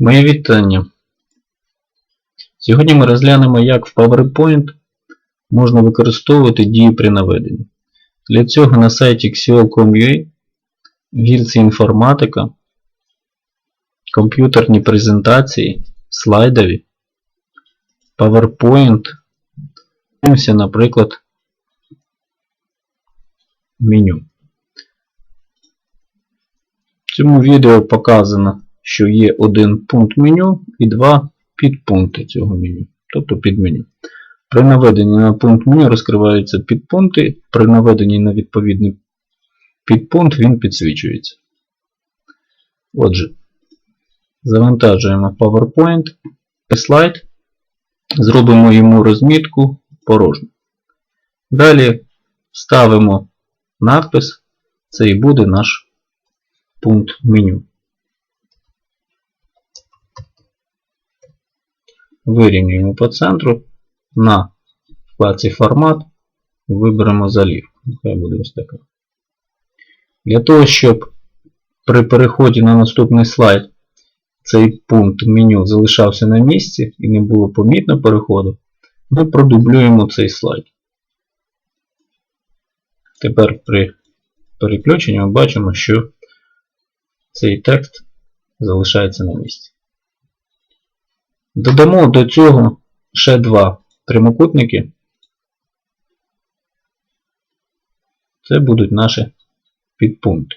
Моє вітання. Сьогодні ми розглянемо, як в PowerPoint можна використовувати дії при наведенні. Для цього на сайті Xiol.com.ua в гілці інформатика, комп'ютерні презентації, слайдові, PowerPoint. Дивимося, наприклад, меню. В цьому відео показано, що є один пункт меню і два підпункти цього меню, тобто підменю. При наведенні на пункт меню розкриваються підпункти, при наведенні на відповідний підпункт він підсвічується. Отже, завантажуємо PowerPoint, слайд, зробимо йому розмітку порожню. Далі ставимо надпис, це і буде наш пункт меню. Вирівнюємо по центру. На вкладці формат виберемо залівку. Нехай буде ось така. Для того, щоб при переході на наступний слайд цей пункт меню залишався на місці і не було помітно переходу, ми продублюємо цей слайд. Тепер при переключенні ми бачимо, що цей текст залишається на місці. Додамо до цього ще два прямокутники. Це будуть наші підпункти.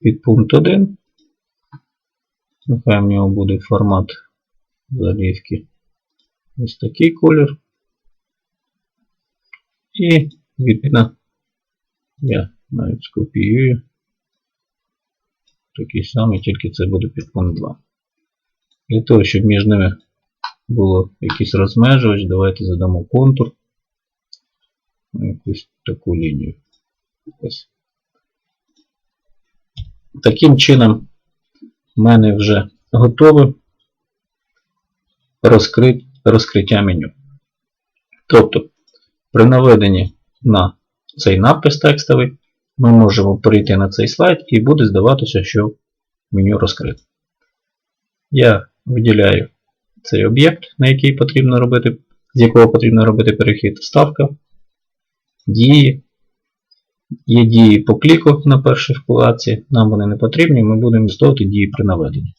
Підпункт 1. Нехай в нього буде формат залівки ось такий колір. І відповідно я навіть скопіюю такий самий, тільки це буде підпункт 2. Для того, щоб між ними було якийсь розмежувач, давайте задамо контур якусь таку лінію. Ось. Таким чином в мене вже готове розкрит, розкриття меню. Тобто, при наведенні на цей надпис текстовий ми можемо перейти на цей слайд і буде здаватися, що меню розкрите. Я виділяю цей об'єкт, на який потрібно робити, з якого потрібно робити перехід. Ставка, дії. Є дії по кліку на першій вкладці, нам вони не потрібні, ми будемо використовувати дії при наведенні.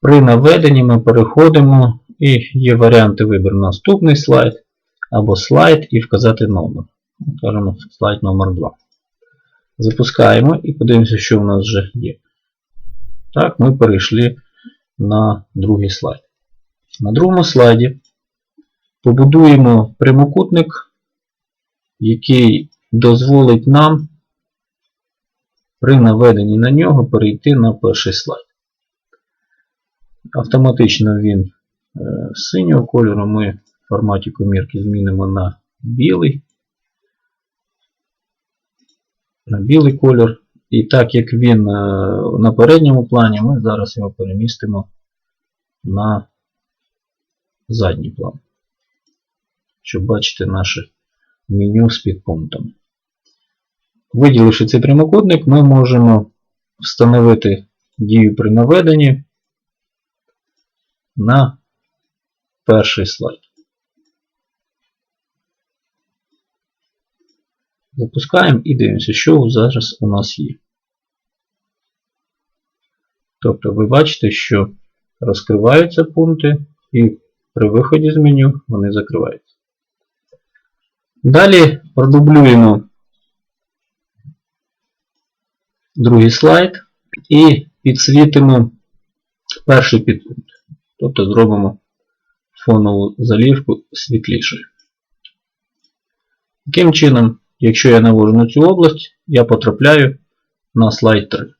При наведенні ми переходимо і є варіанти вибору наступний слайд або слайд і вказати номер. Кажемо слайд номер 2. Запускаємо і подивимося, що у нас вже є. Так, ми перейшли на другий слайд. На другому слайді побудуємо прямокутник, який дозволить нам при наведенні на нього перейти на перший слайд. Автоматично він е, синього кольору ми форматі комірки змінимо на білий. На білий колір. І так як він е, на передньому плані, ми зараз його перемістимо на задній план. Щоб бачити наше меню з підпунктами. Виділивши цей прямокутник, ми можемо встановити дію при наведенні на перший слайд. Запускаємо і дивимося, що зараз у нас є. Тобто ви бачите, що розкриваються пункти і при виході з меню вони закриваються. Далі продублюємо другий слайд і підсвітимо перший підпункт. Тобто зробимо фонову залівку світлішою. Таким чином, якщо я навожу на цю область, я потрапляю на слайд 3.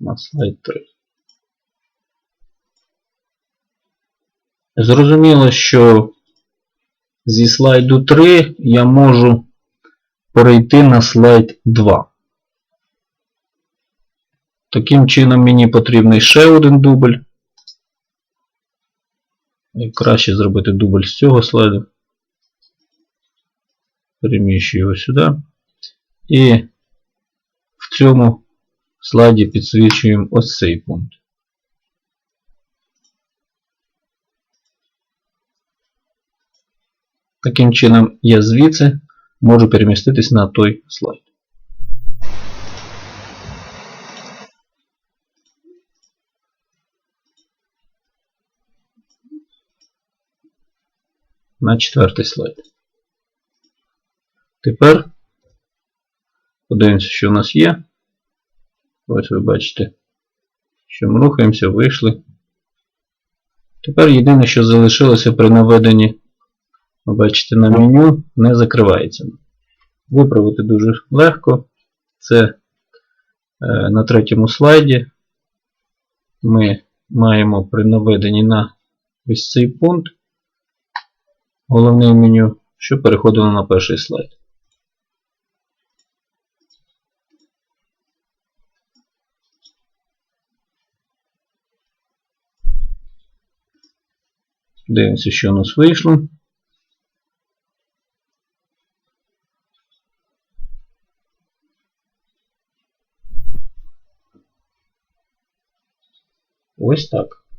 На слайд 3. Зрозуміло, що зі слайду 3 я можу перейти на слайд 2. Таким чином мені потрібний ще один дубль. Краще зробити дубль з цього слайду. Переміщую його сюди. І в цьому слайді підсвічуємо ось цей пункт. Таким чином я звідси можу переміститись на той слайд. На четвертий слайд. Тепер подивимося, що у нас є. Ось ви бачите, що ми рухаємося, вийшли. Тепер єдине, що залишилося при наведенні, ви бачите, на меню не закривається. Виправити дуже легко. Це е, на третьому слайді. Ми маємо при наведенні на ось цей пункт головне меню, що переходило на перший слайд. Дивимося, що у нас вийшло. Ось так.